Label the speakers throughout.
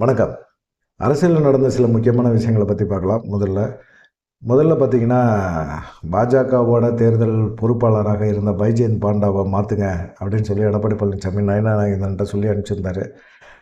Speaker 1: வணக்கம். அரசியலில் நடந்த சில முக்கியமான விஷயங்களை பற்றி பார்க்கலாம். முதல்ல முதல்ல பார்த்தீங்கன்னா பாஜகவோட தேர்தல் பொறுப்பாளராக இருந்த பைஜெயந்த் பாண்டாவை மாற்றுங்க அப்படின்னு சொல்லி எடப்பாடி பழனிசாமி நயனா நாகேந்திரன்ட்ட சொல்லி அனுப்பிச்சிருந்தார்.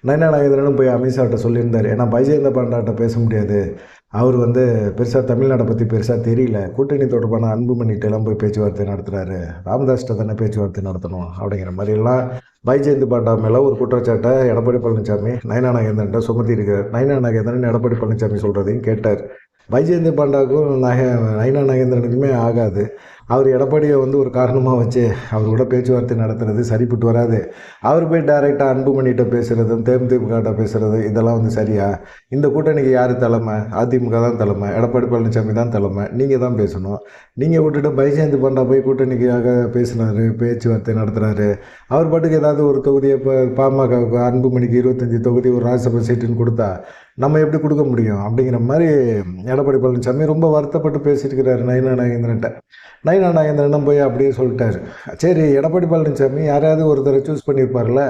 Speaker 1: நயனா நாகேந்திரனும் போய் அமித்ஷாட்ட சொல்லியிருந்தார். ஏன்னா பைஜெயந்த பாண்டாட்ட பேச முடியாது. அவர் வந்து பெருசாக தமிழ்நாடை பற்றி பெருசாக தெரியல. கூட்டணி தொடர்பான அன்புமணிட்டெல்லாம் போய் பேச்சுவார்த்தை நடத்துகிறாரு ராமதாஸ்கிட்ட தானே பேச்சுவார்த்தை நடத்தணும் அப்படிங்கிற மாதிரிலாம் பைஜெயந்த் பாண்டா மேலே ஒரு குற்றச்சாட்டை எடப்பாடி பழனிசாமி நயனா நாகேந்திரன்ட்ட சுமத்தி இருக்கிறார் நயனா நாகேந்திரன் எடப்பாடி பழனிசாமி சொல்கிறதையும் கேட்டார். வைஜெயந்தி பாண்டாவுக்கும் நக நயனா நகேந்திரனுக்குமே ஆகாது. அவர் எடப்பாடியை வந்து ஒரு காரணமாக வச்சு அவர் கூட பேச்சுவார்த்தை நடத்துறது சரிப்பட்டு வராது. அவர் போய் டைரெக்டாக அன்புமணிகிட்ட பேசுகிறதும் தேமுதிமுகட்ட பேசுகிறது இதெல்லாம் வந்து சரியா? இந்த கூட்டணிக்கு யார் தலைமை? அதிமுக தான் தலைமை எடப்பாடி பழனிசாமி தான் தலைமை. நீங்கள் தான் பேசணும். நீங்கள் விட்டுட்டு பைஜெயந்தி பாண்டா போய் கூட்டணிக்காக பேசினார் பேச்சுவார்த்தை நடத்துகிறாரு அவர் பாட்டுக்கு ஏதாவது ஒரு தொகுதியை இப்போ பாமகவுக்கு அன்புமணிக்கு இருபத்தஞ்சி தொகுதி ஒரு ராஜ்யசபா சீட்டுன்னு கொடுத்தா நம்ம எப்படி கொடுக்க முடியும் அப்படிங்கிற மாதிரி எடப்பாடி பழனிசாமி ரொம்ப வருத்தப்பட்டு பேசியிருக்கிறாரு நயனா நாகேந்திரன்ட்ட. நயனா நாகேந்திரன் போய் அப்படியே சொல்லிட்டாரு. சரி எடப்பாடி பழனிசாமி யாராவது ஒருத்தரை சூஸ் பண்ணியிருப்பார்ல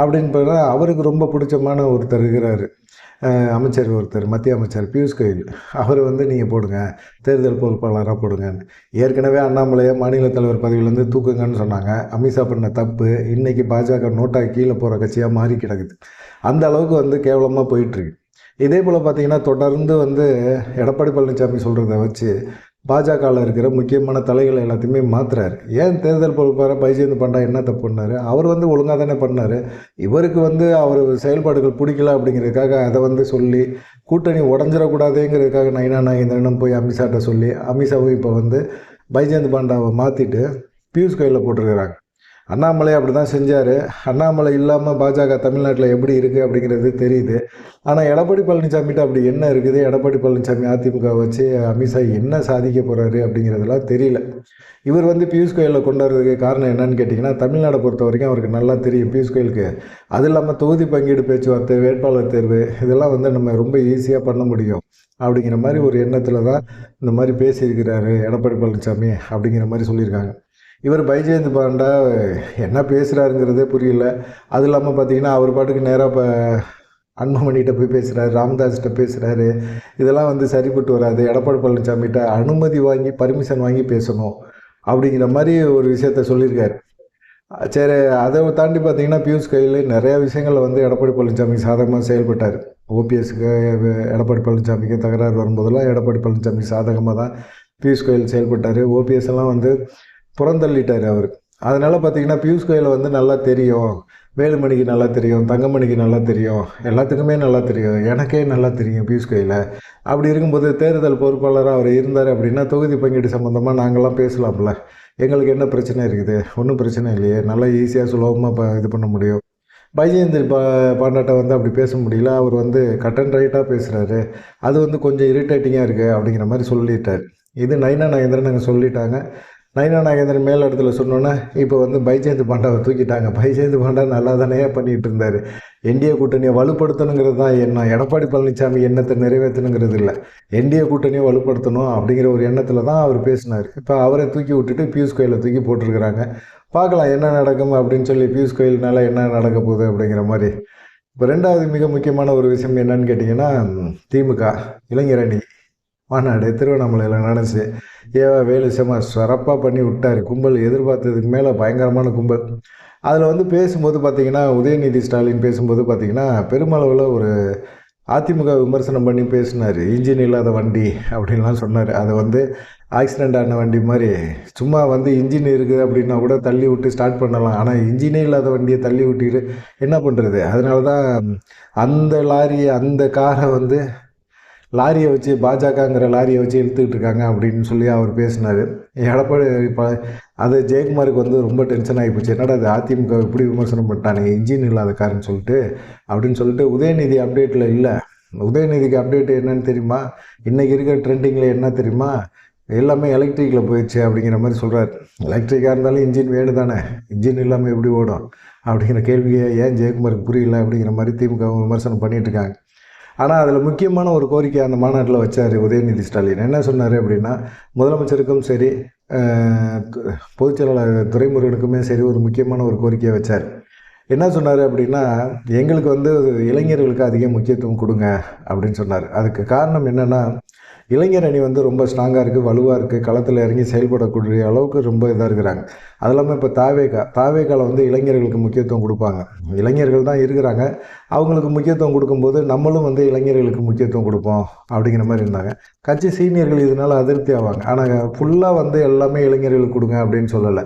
Speaker 1: அப்படின்னு பார்த்தா அவருக்கு ரொம்ப பிடிச்சமான ஒருத்தர் இருக்கிறாரு. அமைச்சர் ஒருத்தர் மத்திய அமைச்சர் பியூஷ் கோயில். அவர் வந்து நீங்கள் போடுங்க தேர்தல் பொறுப்பாளராக போடுங்கன்னு. ஏற்கனவே அண்ணாமலையை மாநில தலைவர் பதவியிலேருந்து தூக்குங்கன்னு சொன்னாங்க. அமித்ஷா பண்ண தப்பு இன்றைக்கி பாஜக நோட்டாக கீழே போகிற கட்சியாக மாறி கிடக்குது. அந்த அளவுக்கு வந்து கேவலமாக போயிட்டுருக்கு. இதே போல் பார்த்தீங்கன்னா தொடர்ந்து வந்து எடப்பாடி பழனிசாமி சொல்கிறத வச்சு பாஜகவில் இருக்கிற முக்கியமான தலைகளை எல்லாத்தையுமே மாற்றுறாரு ஏன் தேர்தல் பொறுப்பார பைஜேந்து பாண்டா என்ன தப்பு பண்ணார்? அவர் வந்து ஒழுங்காக தானே பண்ணார். இவருக்கு வந்து அவர் செயல்பாடுகள் பிடிக்கல அப்படிங்கிறதுக்காக அதை வந்து சொல்லி கூட்டணி உடஞ்சிடக்கூடாதுங்கிறதுக்காக நைனா நாகேந்திரனும் போய் அமித்ஷாட்ட சொல்லி அமித்ஷாவும் இப்போ வந்து பைஜெயந்த் பாண்டாவை மாற்றிட்டு பியூஷ் கோயிலில் போட்டிருக்கிறாங்க. அண்ணாமலை அப்படி தான் செஞ்சார். அண்ணாமலை இல்லாமல் பாஜக தமிழ்நாட்டில் எப்படி இருக்குது அப்படிங்கிறது தெரியுது. ஆனால் எடப்பாடி பழனிசாமிகிட்ட அப்படி என்ன இருக்குது? எடப்பாடி பழனிசாமி அதிமுக வச்சு அமித்ஷா என்ன சாதிக்க போகிறாரு அப்படிங்கிறதெல்லாம் தெரியல. இவர் வந்து பியூஷ் கோயிலில் கொண்டு வரதுக்கு காரணம் என்னன்னு கேட்டிங்கன்னா தமிழ்நாடை பொறுத்த வரைக்கும் அவருக்கு நல்லா தெரியும் பியூஷ் கோயிலுக்கு. அது இல்லாமல் தொகுதி பங்கீடு பேச்சுவார்த்தை வேட்பாளர் தேர்வு இதெல்லாம் வந்து நம்ம ரொம்ப ஈஸியாக பண்ண முடியும். அப்படிங்கிற மாதிரி ஒரு எண்ணத்தில் தான் இந்த மாதிரி பேசியிருக்கிறாரு எடப்பாடி பழனிசாமி அப்படிங்கிற மாதிரி சொல்லியிருக்காங்க. இவர் பைஜெயந்த் பாண்டா என்ன பேசுகிறாருங்கிறதே புரியல. அது இல்லாமல் பார்த்தீங்கன்னா அவர் பாட்டுக்கு நேராக இப்போ அன்புமணிகிட்ட போய் பேசுகிறாரு ராமதாஸ்கிட்ட பேசுகிறாரு இதெல்லாம் வந்து சரிப்பட்டு வராது. எடப்பாடி பழனிசாமிகிட்ட அனுமதி வாங்கி பர்மிஷன் வாங்கி பேசணும் அப்படிங்கிற மாதிரி ஒரு விஷயத்த சொல்லியிருக்காரு. சரி அதை தாண்டி பார்த்தீங்கன்னா பியூஷ் கையில் நிறையா விஷயங்களில் வந்து எடப்பாடி பழனிசாமி சாதகமாக செயல்பட்டார். ஓபிஎஸ்க்கு எடப்பாடி பழனிசாமிக்கு தகராறு வரும்போதெல்லாம் எடப்பாடி பழனிசாமி சாதகமாக தான் பியூஷ் கோயில் செயல்பட்டார். ஓபிஎஸ் எல்லாம் வந்து புறந்தள்ளிட்டார் அவர். அதனால் பார்த்தீங்கன்னா பியூஷ் கோயில் வந்து நல்லா தெரியும் வேலுமணிக்கு நல்லா தெரியும் தங்கமணிக்கு நல்லா தெரியும் எல்லாத்துக்குமே நல்லா தெரியும் எனக்கே நல்லா தெரியும் பியூஷ் கோயில. அப்படி இருக்கும்போது தேர்தல் பொறுப்பாளராக அவர் இருந்தார் அப்படின்னா தொகுதி பங்கீடு சம்மந்தமாக நாங்கள்லாம் பேசலாம்ல. எங்களுக்கு என்ன பிரச்சனை இருக்குது? ஒன்றும் பிரச்சனை இல்லையே. நல்லா ஈஸியாக சுலபமாக ப இது பண்ண முடியும். பைஜேந்திரி பா பாண்டாட்ட வந்து அப்படி பேச முடியல. அவர் வந்து கட் அண்ட் ரைட்டாக பேசுகிறாரு அது வந்து கொஞ்சம் இரிட்டேட்டிங்காக இருக்குது அப்படிங்கிற மாதிரி சொல்லிட்டார். இது நைனா நாகேந்திரன் நாங்கள் சொல்லிட்டாங்க. நைனா நாகேந்திரன் மேல் இடத்துல சொன்னோன்னே இப்போ வந்து பைஜெயந்த் பாண்டாவை தூக்கிட்டாங்க. பைஜெயந்த் பாண்டா நல்லா தானே பண்ணிகிட்டு இருந்தார் என்டிஏ கூட்டணியை வலுப்படுத்தணுங்கிறது தான் எண்ணம் எடப்பாடி பழனிசாமி எண்ணத்தை நிறைவேற்றணுங்கிறது இல்லை என்டிஏ கூட்டணியை வலுப்படுத்தணும் அப்படிங்கிற ஒரு எண்ணத்தில் தான் அவர் பேசினார். இப்போ அவரை தூக்கி விட்டுட்டு பியூஷ் கோயிலை தூக்கி போட்டிருக்கிறாங்க. பார்க்கலாம் என்ன நடக்கும் அப்படின்னு சொல்லி பியூஷ் கோயில்னால என்ன நடக்க போகுது அப்படிங்கிற மாதிரி. இப்போ ரெண்டாவது மிக முக்கியமான ஒரு விஷயம் என்னன்னு கேட்டிங்கன்னா திமுக இளைஞரணி மாநாடு திருவண்ணாமலையில் நடந்துச்சு. ஏவா வேலு செம்ம சிறப்பாக பண்ணி விட்டார். கும்பல் எதிர்பார்த்ததுக்கு மேலே பயங்கரமான கும்பல். அதில் வந்து பேசும்போது பார்த்திங்கன்னா உதயநிதி ஸ்டாலின் பேசும்போது பார்த்தீங்கன்னா பெருமளவில் ஒரு அதிமுக விமர்சனம் பண்ணி பேசினார். இன்ஜின் இல்லாத வண்டி அப்படின்லாம் சொன்னார். அதை வந்து ஆக்சிடெண்ட் ஆன வண்டி மாதிரி. சும்மா வந்து இன்ஜின் இருக்குது அப்படின்னா கூட தள்ளி விட்டு ஸ்டார்ட் பண்ணலாம். ஆனால் இன்ஜினே இல்லாத வண்டியை தள்ளி விட்டுட்டு என்ன பண்ணுறது அதனால தான் அந்த லாரி அந்த காரை வந்து லாரியை வச்சு பாஜகங்கிற லாரியை வச்சு இழுத்துக்கிட்டு இருக்காங்க அப்படின்னு சொல்லி அவர் பேசினார். எடப்பாடி இப்போ அது ஜெயக்குமாருக்கு வந்து ரொம்ப டென்ஷன் ஆகி போச்சு. என்னடா அது அதிமுக இப்படி விமர்சனம் பண்ணிட்டானுங்க இன்ஜின் இல்லாத காருன்னு சொல்லிட்டு அப்படின்னு சொல்லிட்டு உதயநிதி அப்டேட்டில் இல்லை. உதயநிதிக்கு அப்டேட் என்னன்னு தெரியுமா? இன்றைக்கி இருக்கிற ட்ரெண்டிங்கில் என்ன தெரியுமா? எல்லாமே எலக்ட்ரிக்கில் போயிடுச்சு அப்படிங்கிற மாதிரி சொல்கிறார் எலக்ட்ரிக்காக இருந்தாலும் இன்ஜின் வேணும் தானே. இன்ஜின் இல்லாமல் எப்படி ஓடும்? அப்படிங்கிற கேள்வியை ஏன் ஜெயக்குமாருக்கு புரியல அப்படிங்கிற மாதிரி திமுக விமர்சனம் பண்ணிகிட்டு இருக்காங்க. ஆனால் அதில் முக்கியமான ஒரு கோரிக்கை அந்த மாநாட்டில் வச்சார் உதயநிதி ஸ்டாலின். என்ன சொன்னார் அப்படின்னா முதலமைச்சருக்கும் சரி பொதுச் செயலாளர் துரைமுருகனுக்குமே சரி ஒரு முக்கியமான ஒரு கோரிக்கையை வச்சார். என்ன சொன்னார் அப்படின்னா எங்களுக்கு வந்து இளைஞர்களுக்கு அதிக முக்கியத்துவம் கொடுங்க அப்படின்னு சொன்னார். அதுக்கு காரணம் என்னென்னா இளைஞர் அணி வந்து ரொம்ப ஸ்ட்ராங்காக இருக்குது வலுவாக இருக்குது களத்தில் இறங்கி செயல்படக்கூடிய அளவுக்கு ரொம்ப இதாக இருக்கிறாங்க. அது இல்லாமல் இப்போ தாவேக்கா தாவேக்காவில் வந்து இளைஞர்களுக்கு முக்கியத்துவம் கொடுப்பாங்க. இளைஞர்கள் தான் இருக்கிறாங்க. அவங்களுக்கு முக்கியத்துவம் கொடுக்கும்போது நம்மளும் வந்து இளைஞர்களுக்கு முக்கியத்துவம் கொடுப்போம் அப்படிங்கிற மாதிரி இருந்தாங்க. கட்சி சீனியர்கள் இதனால் அதிருப்தி ஆவாங்க. ஆனால் ஃபுல்லாக வந்து எல்லாமே இளைஞர்களுக்கு கொடுங்க அப்படின்னு சொல்லலை.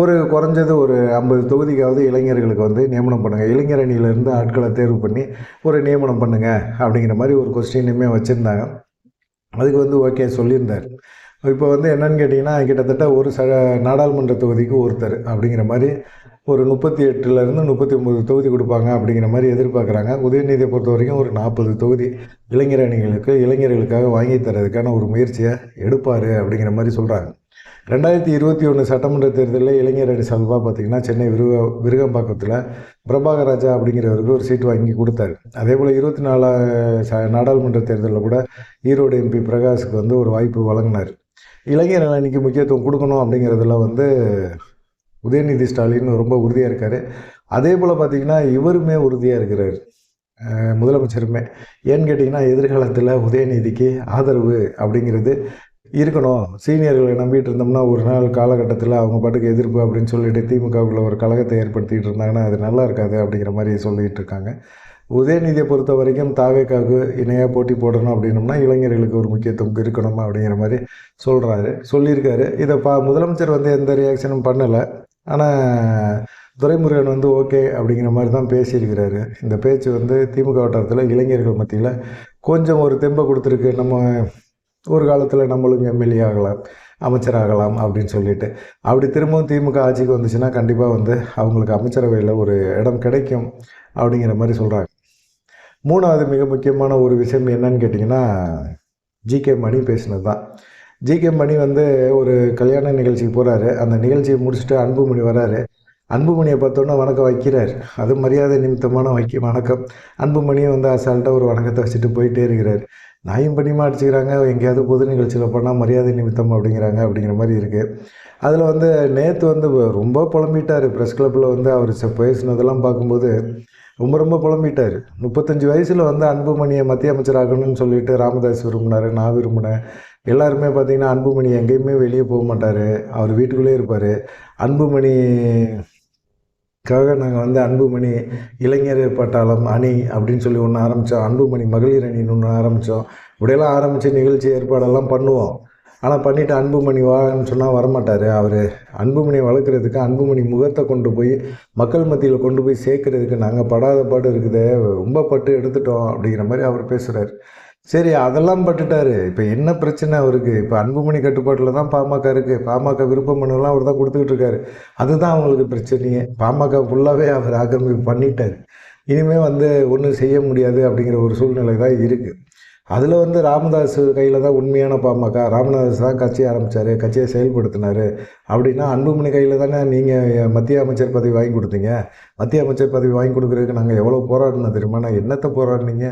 Speaker 1: ஒரு குறைஞ்சது ஒரு ஐம்பது தொகுதிக்காவது இளைஞர்களுக்கு வந்து நியமனம் பண்ணுங்கள் இளைஞர் அணியிலேருந்து ஆட்களை தேர்வு பண்ணி ஒரு நியமனம் பண்ணுங்கள் அப்படிங்கிற மாதிரி ஒரு கொஸ்டினுமே வச்சுருந்தாங்க. அதுக்கு வந்து ஓகே சொல்லியிருந்தார். இப்போ வந்து என்னன்னு கேட்டிங்கன்னா கிட்டத்தட்ட ஒரு ச நாடாளுமன்ற தொகுதிக்கு ஒருத்தர் அப்படிங்கிற மாதிரி ஒரு முப்பத்தி எட்டுலேருந்து முப்பத்தி ஒம்பது தொகுதி கொடுப்பாங்க அப்படிங்கிற மாதிரி எதிர்பார்க்குறாங்க. உதயநிதியை பொறுத்த வரைக்கும் ஒரு நாற்பது தொகுதி இளைஞர் அணிகளுக்கு இளைஞர்களுக்காக வாங்கி தரதுக்கான ஒரு முயற்சியை எடுப்பார் அப்படிங்கிற மாதிரி சொல்கிறாங்க ரெண்டாயிரத்தி இருபத்தி ஒன்று சட்டமன்ற தேர்தலில் இளைஞர் அணி சார்பாக பார்த்திங்கன்னா சென்னை விருக விருகம்பாக்கத்தில் பிரபாகர் ராஜா அப்படிங்கிறவருக்கு ஒரு சீட்டு வாங்கி கொடுத்தாரு. அதே போல் இருபத்தி நாலா ச நாடாளுமன்ற தேர்தலில் கூட ஈரோடு எம்பி பிரகாஷுக்கு வந்து ஒரு வாய்ப்பு வழங்கினார். இளைஞர் அணிக்கு முக்கியத்துவம் கொடுக்கணும் அப்படிங்கிறதுல வந்து உதயநிதி ஸ்டாலின் ரொம்ப உறுதியாக இருக்கார். அதே போல் பார்த்திங்கன்னா இவருமே உறுதியாக இருக்கிறார். முதலமைச்சருமே. ஏன்னு கேட்டிங்கன்னா எதிர்காலத்தில் உதயநிதிக்கு ஆதரவு அப்படிங்கிறது இருக்கணும். சீனியர்களை நம்பிட்டு இருந்தோம்னா ஒரு நாள் காலகட்டத்தில் அவங்க பாட்டுக்கு எதிர்ப்பு அப்படின்னு சொல்லிட்டு திமுகவுக்குள்ள ஒரு கழகத்தை ஏற்படுத்திட்டு இருந்தாங்கன்னா அது நல்லா இருக்காது அப்படிங்கிற மாதிரி சொல்லிகிட்டு இருக்காங்க. உதயநிதியை பொறுத்த வரைக்கும் தாவேக்காவுக்கு இணையாக போட்டி போடணும் அப்படின்னம்னா இளைஞர்களுக்கு ஒரு முக்கியத்துவம் இருக்கணும் அப்படிங்கிற மாதிரி சொல்கிறாரு சொல்லியிருக்காரு. இதை பா முதலமைச்சர் வந்து எந்த ரியாக்ஷனும் பண்ணலை. ஆனால் துரைமுருகன் வந்து ஓகே அப்படிங்கிற மாதிரி தான் பேசியிருக்கிறாரு. இந்த பேச்சு வந்து திமுக வட்டாரத்தில் இளைஞர்கள் மத்தியில் கொஞ்சம் ஒரு தெம்பை கொடுத்துருக்கு. நம்ம ஒரு காலத்தில் நம்மளும் எம்எல்ஏ ஆகலாம் அமைச்சராகலாம் அப்படின்னு சொல்லிட்டு. அப்படி திரும்பவும் திமுக ஆட்சிக்கு வந்துச்சுன்னா கண்டிப்பாக வந்து அவங்களுக்கு அமைச்சரவையில் ஒரு இடம் கிடைக்கும் அப்படிங்கிற மாதிரி சொல்கிறாங்க மூணாவது மிக முக்கியமான ஒரு விஷயம் என்னன்னு கேட்டிங்கன்னா ஜிகே மணி பேசினது தான் ஜிகே மணி வந்து ஒரு கல்யாண நிகழ்ச்சிக்கு போகிறாரு அந்த நிகழ்ச்சியை முடிச்சுட்டு அன்புமணி வராரு. அன்புமணியை பார்த்தோன்னே வணக்கம் வைக்கிறார். அது மரியாதை நிமித்தமான வைக்க வணக்கம். அன்புமணியை வந்து அசால்ட்டாக ஒரு வணக்கத்தை வச்சுட்டு போயிட்டே இருக்கிறார். நாயும் பண்ணிமா அடிச்சுக்கிறாங்க எங்கேயாவது பொது நிகழ்ச்சியில் போனால் மரியாதை நிமித்தம் அப்படிங்கிறாங்க அப்படிங்கிற மாதிரி இருக்குது அதில் வந்து நேற்று வந்து ரொம்ப புலம்பிட்டார். ப்ரெஸ் கிளப்பில் வந்து அவர் பேசினதெல்லாம் பார்க்கும்போது ரொம்ப ரொம்ப புலம்பிட்டார். முப்பத்தஞ்சு வயசில் வந்து அன்புமணியை மத்திய அமைச்சர் ஆகணும்னு சொல்லிட்டு ராமதாஸ் விரும்பினார் நான் விரும்பினேன். எல்லாருமே பார்த்திங்கன்னா அன்புமணி எங்கேயுமே வெளியே போக மாட்டார். அவர் வீட்டுக்குள்ளே இருப்பார். அன்புமணி க்காக நாங்கள் வந்து அன்புமணி இளைஞர் பட்டாளம் அணி அப்படின்னு சொல்லி ஒன்று ஆரம்பித்தோம் அன்புமணி மகளிர் அணின்னு ஒன்று ஆரம்பித்தோம் இப்படியெல்லாம் ஆரம்பித்து நிகழ்ச்சி ஏற்பாடெல்லாம் பண்ணுவோம். ஆனால் பண்ணிவிட்டு அன்புமணி வான்னு சொன்னால் வரமாட்டார் அவர். அன்புமணி வளர்க்குறதுக்கு அன்புமணி முகத்தை கொண்டு போய் மக்கள் மத்தியில் கொண்டு போய் சேர்க்குறதுக்கு நாங்கள் படாத பாடு இருக்குது. ரொம்ப பட்டு எடுத்துட்டோம் அப்படிங்கிற மாதிரி அவர் பேசுகிறார் சரி அதெல்லாம் பட்டுட்டாரு. இப்போ என்ன பிரச்சனை அவருக்கு? இப்போ அன்புமணி கட்டுப்பாட்டில் தான் பாமக இருக்குது பாமக விருப்பம் மனுலாம் அவர் தான் கொடுத்துக்கிட்டு இருக்காரு. அதுதான் அவங்களுக்கு பிரச்சனையே. பாமக ஃபுல்லாகவே அவர் ஆக்கிரமிப்பு பண்ணிட்டார். இனிமேல் வந்து ஒன்றும் செய்ய முடியாது அப்படிங்கிற ஒரு சூழ்நிலை தான் இருக்குது அதில் வந்து ராமதாஸ் கையில் தான் உண்மையான பாமக. ராமதாஸ் தான் கட்சி ஆரம்பித்தார் கட்சியை செயல்படுத்தினார் அப்படின்னா அன்புமணி கையில் தானே நீங்கள் மத்திய அமைச்சர் பதவி வாங்கி கொடுத்தீங்க. மத்திய அமைச்சர் பதவி வாங்கி கொடுக்குறதுக்கு நாங்கள் எவ்வளோ போராடினோம் தெரியுமா? நான் என்னத்தை போராடினீங்க?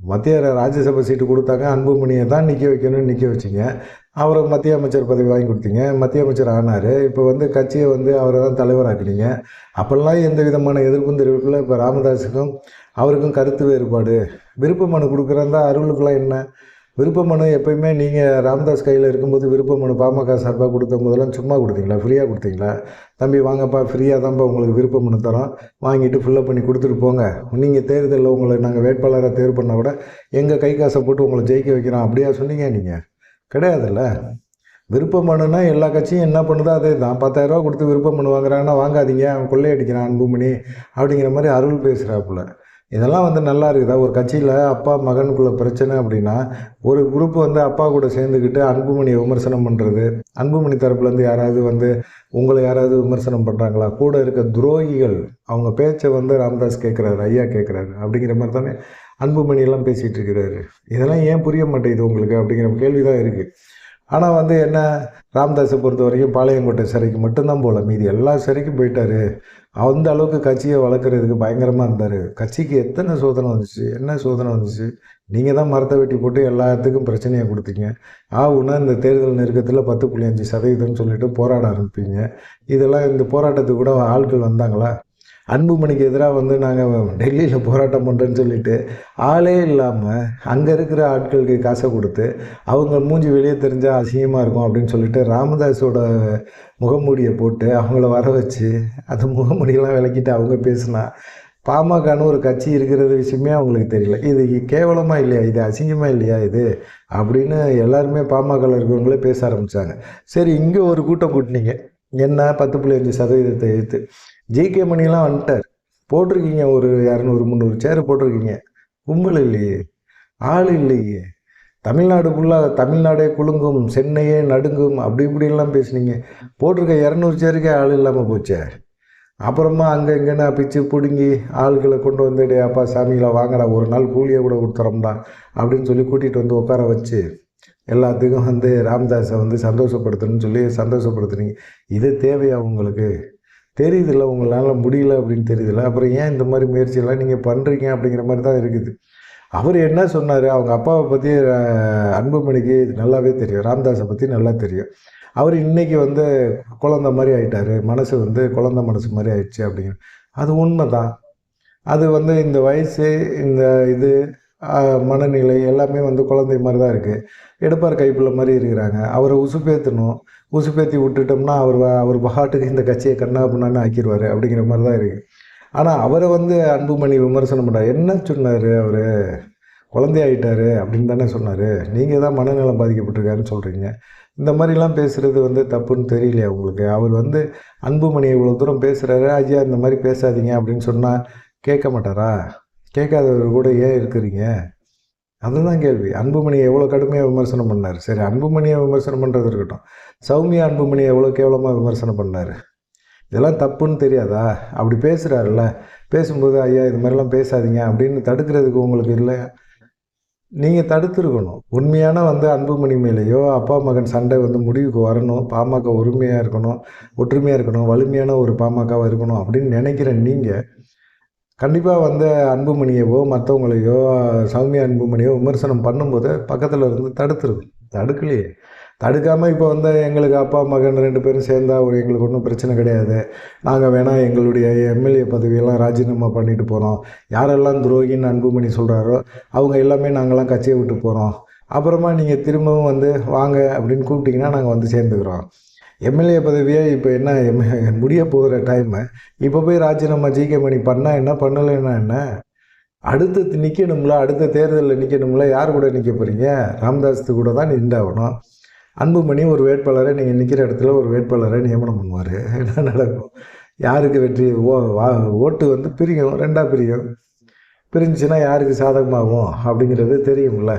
Speaker 1: மத்திய ராஜ்யசபா சீட்டு கொடுத்தாங்க. அன்புமணியை தான் நிற்க வைக்கணும்னு நிற்க வச்சிங்க. அவரை மத்திய அமைச்சர் பதவி வாங்கி கொடுத்தீங்க. மத்திய அமைச்சர் ஆனார். இப்போ வந்து கட்சியை வந்து அவரை தான் தலைவராக்குனீங்க. அப்போல்லாம் எந்த விதமான எதிர்ப்பும் தெரிவிக்கல. இப்போ ராமதாஸுக்கும் அவருக்கும் கருத்து வேறுபாடு. விருப்ப மனு கொடுக்குறதா அருளுக்கெல்லாம் என்ன? விருப்ப மனு எப்பயுமே நீங்கள் ராமதாஸ் கையில் இருக்கும்போது விருப்ப மனு பாமக சார்பாக கொடுத்த போதெல்லாம் சும்மா கொடுத்தீங்களா? ஃப்ரீயாக கொடுத்தீங்களா? தம்பி வாங்கப்பா ஃப்ரீயாக தான்ப்பா உங்களுக்கு விருப்ப மனு தரோம். வாங்கிட்டு ஃபில்லப் பண்ணி கொடுத்துட்டு போங்க. நீங்கள் தேர்தலில் உங்களை நாங்கள் வேட்பாளராக தேர்வு பண்ணால் கூட எங்கள் கை காசை போட்டு உங்களை ஜெயிக்க வைக்கிறோம். அப்படியா சொன்னீங்க நீங்கள் கிடையாதுல்ல. விருப்ப மனுனா எல்லா கட்சியும் என்ன பண்ணுதோ அதே தான் பத்தாயிரரூவா கொடுத்து விருப்ப மனு வாங்குறாங்கன்னா வாங்காதீங்க. அவன் கொள்ளையடிக்கிறான் அன்புமணி அப்படிங்கிற மாதிரி அருள் பேசுகிறாப்புல இதெல்லாம் வந்து நல்லா இருக்குதா? ஒரு கட்சியில் அப்பா மகனுக்குள்ள பிரச்சனை அப்படின்னா ஒரு குரூப் வந்து அப்பா கூட சேர்ந்துக்கிட்டு அன்புமணியை விமர்சனம் பண்ணுறது அன்புமணி தரப்புலேருந்து யாராவது வந்து உங்களை யாராவது விமர்சனம் பண்ணுறாங்களா கூட இருக்க துரோகிகள் அவங்க பேச்சை வந்து ராம்தாஸ் கேட்குறாரு ஐயா கேட்குறாரு அப்படிங்கிற மாதிரி தானே அன்புமணியெல்லாம் பேசிகிட்டு இருக்கிறாரு. இதெல்லாம் ஏன் புரிய மாட்டேங்குது உங்களுக்கு? அப்படிங்கிற கேள்வி தான் இருக்குது ஆனால் வந்து என்ன ராம்தாஸை பொறுத்த வரைக்கும் பாளையங்கோட்டை சிறைக்கு மட்டும்தான் போகல. மீதி எல்லா சிறைக்கும் போயிட்டார். அந்த அளவுக்கு கட்சியை வளர்க்குறதுக்கு பயங்கரமாக இருந்தார். கட்சிக்கு எத்தனை சோதனை வந்துச்சு? என்ன சோதனை வந்துச்சு? நீங்கள் தான் மரத்தை வெட்டி போட்டு எல்லாத்துக்கும் பிரச்சனையை கொடுத்தீங்க. ஆகுனா இந்த தேர்தல் நெருக்கத்தில் பத்து புள்ளி அஞ்சு சதவீதம்னு சொல்லிட்டு போராட ஆரம்பிப்பீங்க. இதெல்லாம் இந்த போராட்டத்துக்கு கூட ஆட்கள் வந்தாங்களா? அன்புமணிக்கு எதிராக வந்து நாங்கள் டெல்லியில் போராட்டம் பண்ணுறேன்னு சொல்லிட்டு ஆளே இல்லாமல் அங்கே இருக்கிற ஆட்களுக்கு காசை கொடுத்து அவங்க மூஞ்சி வெளியே தெரிஞ்சால் அசிங்கமாக இருக்கும் அப்படின்னு சொல்லிட்டு ராமதாஸோட முகமூடியை போட்டு அவங்கள வர வச்சு அந்த முகமூடியெல்லாம் விளக்கிட்டு அவங்க பேசினா பாமகன்னு ஒரு கட்சி இருக்கிறது விஷயமே அவங்களுக்கு தெரியல. இது கேவலமாக இல்லையா? இது அசிங்கமாக இல்லையா இது? அப்படின்னு எல்லாருமே பாமகவில் இருக்கிறவங்களே பேச ஆரம்பித்தாங்க சரி இங்கே ஒரு கூட்டம் கூட்டினீங்க. என்ன? பத்து புள்ளி அஞ்சு சதவீதத்தை எடுத்து ஜிகே மணிலாம் வந்துட்டார். போட்டிருக்கீங்க ஒரு இரநூறு முந்நூறு சேர் போட்டிருக்கீங்க. கும்பல் இல்லையே. ஆள் இல்லையே. தமிழ்நாடு ஃபுல்லாக தமிழ்நாடே குலுங்கும் சென்னையே நடுங்கும் அப்படி இப்படிலாம் பேசுனீங்க. போட்டிருக்க இரநூறு சேருக்கே ஆள் இல்லாமல் போச்சே. அப்புறமா அங்கே இங்கேனா பிச்சு பிடுங்கி ஆள்களை கொண்டு வந்து டே அப்பா சாமிகளை வாங்கடா ஒரு நாள் கூலியை கூட கொடுத்துறோம்டா அப்படின்னு சொல்லி கூட்டிகிட்டு வந்து உட்கார வச்சு எல்லாத்துக்கும் வந்து ராம்தாஸை வந்து சந்தோஷப்படுத்தணும்னு சொல்லி சந்தோஷப்படுத்துனீங்க. இது தேவையா உங்களுக்கு? தெரியுதுல்ல உங்களால் முடியல அப்படின்னு தெரியுதுல்ல. அப்புறம் ஏன் இந்த மாதிரி முயற்சியெல்லாம் நீங்கள் பண்ணுறீங்க அப்படிங்கிற மாதிரி தான் இருக்குது. அவர் என்ன சொன்னார்? அவங்க அப்பாவை பற்றி அன்புமணிக்கு நல்லாவே தெரியும். ராம்தாஸை பற்றி நல்லா தெரியும். அவர் இன்றைக்கி வந்து குழந்த மாதிரி ஆயிட்டார். மனசு வந்து குழந்த மனசு மாதிரி ஆயிடுச்சு அப்படிங்கிற அது உண்மை தான் அது வந்து இந்த வயசு இந்த இது மனநிலை எல்லாமே வந்து குழந்தை மாதிரி தான் இருக்குது எடுப்பார் கைப்பிள்ள மாதிரி இருக்கிறாங்க. அவரை உசுப்பேற்றணும் உசுப்பேற்றி விட்டுட்டோம்னா அவர் அவர் பாட்டுக்கு இந்த கட்சியை கண்ணா பண்ணான்னு ஆக்கிடுவார் அப்படிங்கிற மாதிரி தான் இருக்குது ஆனால் அவரை வந்து அன்புமணி விமர்சனம் பண்ணார் என்ன சொன்னார் அவர்? குழந்தையாயிட்டார் அப்படின்னு தானே சொன்னார். நீங்கள் தான் மனநலம் பாதிக்கப்பட்டிருக்காருன்னு சொல்கிறீங்க இந்த மாதிரிலாம் பேசுகிறது வந்து தப்புன்னு தெரியலையா உங்களுக்கு? அவர் வந்து அன்புமணி இவ்வளோ தூரம் பேசுகிறாரு ஐயா இந்த மாதிரி பேசாதீங்க அப்படின்னு சொன்னால் கேட்க மாட்டாரா? கேட்காதவர் கூட ஏன் இருக்கிறீங்க? அதுதான் கேள்வி. அன்புமணியை எவ்வளோ கடுமையாக விமர்சனம் பண்ணார்? சரி அன்புமணியை விமர்சனம் பண்ணுறது இருக்கட்டும். சௌமியா அன்புமணியை எவ்வளோ கேவலமாக விமர்சனம் பண்ணார்? இதெல்லாம் தப்புன்னு தெரியாதா? அப்படி பேசுகிறாருல்ல பேசும்போது ஐயா இது மாதிரிலாம் பேசாதீங்க அப்படின்னு தடுக்கிறதுக்கு உங்களுக்கு இல்லை. நீங்கள் தடுத்துருக்கணும். உண்மையான வந்து அன்புமணி மேலேயோ அப்பா மகன் சண்டை வந்து முடிவுக்கு வரணும். பாமக உரிமையாக இருக்கணும் ஒற்றுமையாக இருக்கணும் வலிமையான ஒரு பாமகவாக இருக்கணும் அப்படின்னு நினைக்கிற நீங்கள் கண்டிப்பாக வந்து அன்புமணியவோ மற்றவங்களையோ சௌமியா அன்புமணியோ விமர்சனம் பண்ணும்போது பக்கத்தில் இருந்து தடுத்துருக்கும் தடுக்கலையே. தடுக்காமல் இப்போ வந்து எங்களுக்கு அப்பா மகன் ரெண்டு பேரும் சேர்ந்தா ஒரு எங்களுக்கு ஒன்றும் பிரச்சனை கிடையாது. நாங்கள் வேணால் எங்களுடைய எம்எல்ஏ பதவியெல்லாம் ராஜினாமா பண்ணிட்டு போகிறோம் யாரெல்லாம் துரோகின்னு அன்புமணி சொல்கிறாரோ அவங்க எல்லாமே நாங்களாம் கட்சியை விட்டு போகிறோம் அப்புறமா நீங்கள் திரும்பவும் வந்து வாங்க அப்படின்னு கூப்பிட்டிங்கன்னா நாங்கள் வந்து சேர்ந்துக்கிறோம். எம்எல்ஏ பதவியே இப்போ என்ன எம் முடிய போகிற டைமு இப்போ போய் ராஜினாமா ஜிகே மணி பண்ணால் என்ன பண்ணலைன்னா என்ன? அடுத்து நிற்கணும்ல அடுத்த தேர்தலில் நிற்கணும்ல யார் கூட நிற்க போகிறீங்க ராமதாஸ் கூட தான் நின்றாகணும் அன்புமணி ஒரு வேட்பாளரை நீங்கள் நிற்கிற இடத்துல ஒரு வேட்பாளரை நியமனம் பண்ணுவார். என்ன நடக்கும்? யாருக்கு வெற்றி? ஓ வா ஓட்டு வந்து பிரியும் ரெண்டாக பிரியும். பிரிஞ்சுன்னா யாருக்கு சாதகமாகும் அப்படிங்கிறது தெரியும்ல.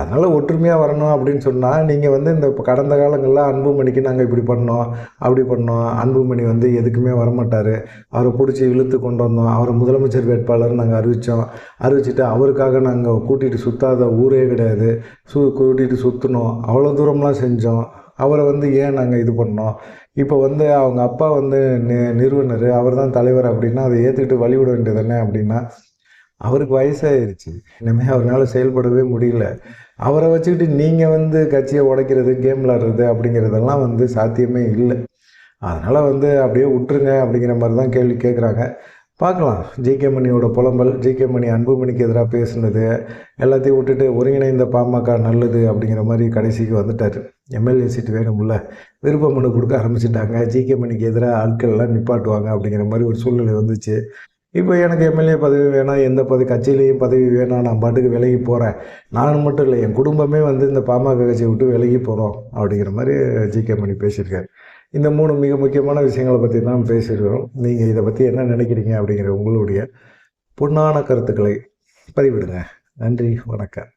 Speaker 1: அதனால் ஒற்றுமையாக வரணும் அப்படின்னு சொன்னால் நீங்கள் வந்து இந்த இப்போ கடந்த காலங்களில் அன்புமணிக்கு நாங்கள் இப்படி பண்ணோம் அப்படி பண்ணோம் அன்புமணி வந்து எதுக்குமே வரமாட்டார். அவரை பிடிச்சி இழுத்து கொண்டு வந்தோம். அவரை முதலமைச்சர் வேட்பாளர் நாங்கள் அறிவித்தோம் அறிவிச்சிட்டு அவருக்காக நாங்கள் கூட்டிகிட்டு சுற்றாத ஊரே கிடையாது. சு கூட்டிகிட்டு சுற்றினோம் அவ்வளோ தூரம்லாம் செஞ்சோம். அவரை வந்து ஏன் நாங்கள் இது பண்ணோம்? இப்போ வந்து அவங்க அப்பா வந்து நி நிறுவனர். அவர் தான் தலைவர் அப்படின்னா அதை ஏற்றுக்கிட்டு வழிவிட வேண்டியது அப்படின்னா அவருக்கு வயசாயிருச்சு இனிமேல் அவரால் செயல்படவே முடியல. அவரை வச்சுக்கிட்டு நீங்கள் வந்து கட்சியை உடைக்கிறது கேம் விளாடுறது அப்படிங்கிறதெல்லாம் வந்து சாத்தியமே இல்லை. அதனால் வந்து அப்படியே விட்டுருங்க அப்படிங்கிற மாதிரி தான் கேள்வி கேட்குறாங்க. பார்க்கலாம். ஜிகே மணியோட புலம்பல் ஜிகே மணி அன்புமணிக்கு எதிராக பேசுனது எல்லாத்தையும் விட்டுட்டு ஒருங்கிணைந்த பாமக நல்லது அப்படிங்கிற மாதிரி கடைசிக்கு வந்துட்டார். எம்எல்ஏ சீட்டு வேணும்ல விருப்ப மனு கொடுக்க ஆரம்பிச்சிட்டாங்க. ஜிகே மணிக்கு எதிராக ஆட்கள்லாம் நிப்பாட்டுவாங்க அப்படிங்கிற மாதிரி ஒரு சூழ்நிலை வந்துச்சு. இப்போ எனக்கு எம்எல்ஏ பதவி வேணாம் எந்த பதவி கட்சியிலையும் பதவி வேணாம் நான் பாட்டுக்கு விலகி போகிறேன் நான் மட்டும் இல்லை என் குடும்பமே வந்து இந்த பாமக கட்சியை விட்டு விலகி போகிறோம் அப்படிங்கிற மாதிரி ஜிகே மணி பேசியிருக்காரு. இந்த மூணு மிக முக்கியமான விஷயங்களை பற்றி தான் பேசியிருக்கிறோம். நீங்கள் இதை பற்றி என்ன நினைக்கிறீங்க அப்படிங்கிற உங்களுடைய பொன்னான கருத்துக்களை பதிவிடுங்க. நன்றி வணக்கம்.